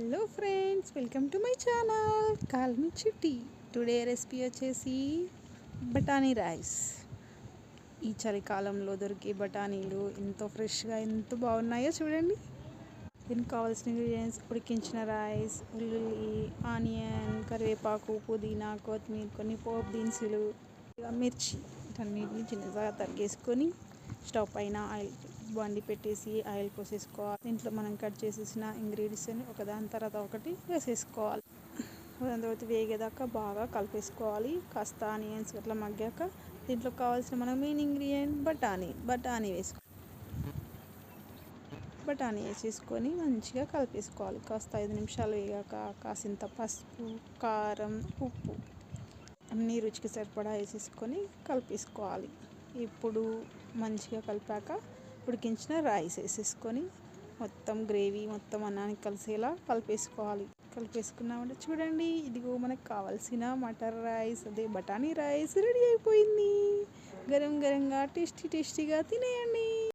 Hello friends welcome to my channel call టీ. Today recipe వచ్చేసి బఠానీ రైస్. ఈ చలికాలంలో దొరికే బఠానీలు ఎంతో ఫ్రెష్గా ఎంత బాగున్నాయో చూడండి. దీనికి కావాల్సిన ఇంగ్రీడియంట్స్ ఉడికించిన రైస్ ఉల్లి ఆనియన్ కరివేపాకు పుదీనా కొత్తిమీర కొన్ని పోప్ దినుసులు మిర్చి వీటన్నిటిని చిన్నగా తరిగేసుకొని స్టవ్ పైన ఆయిల్ బండి పెట్టేసి ఆయిల్ పోసేసుకోవాలి. దీంట్లో మనం కట్ చేసేసిన ఇంగ్రీడియంట్స్ని ఒకదాని తర్వాత ఒకటి వేసేసుకోవాలి. దాని తర్వాత వేగేదాకా బాగా కలిపేసుకోవాలి. కాస్త ఆనియన్స్ అట్లా మగ్గాక దీంట్లో కావాల్సిన మనం మెయిన్ ఇంగ్రీడియంట్ బఠానీ బఠానీ వేసుకో బఠానీ వేసేసుకొని మంచిగా కలిపేసుకోవాలి. కాస్త ఐదు నిమిషాలు వేగాక కాసింత పసుపు కారం ఉప్పు అన్నీ రుచికి సరిపడా వేసేసుకొని కలిపేసుకోవాలి. ఇప్పుడు మంచిగా కలిపాక ఉడికించిన రైస్ వేసేసుకొని మొత్తం గ్రేవీ మొత్తం అన్నానికి కలిసేలా కలిపేసుకోవాలి. కలిపేసుకున్నామంటే చూడండి ఇదిగో మనకు కావాల్సిన మటర్ రైస్ అదే బఠానీ రైస్ రెడీ అయిపోయింది. గరం గరంగా టేస్టీ టేస్టీగా తినేయండి.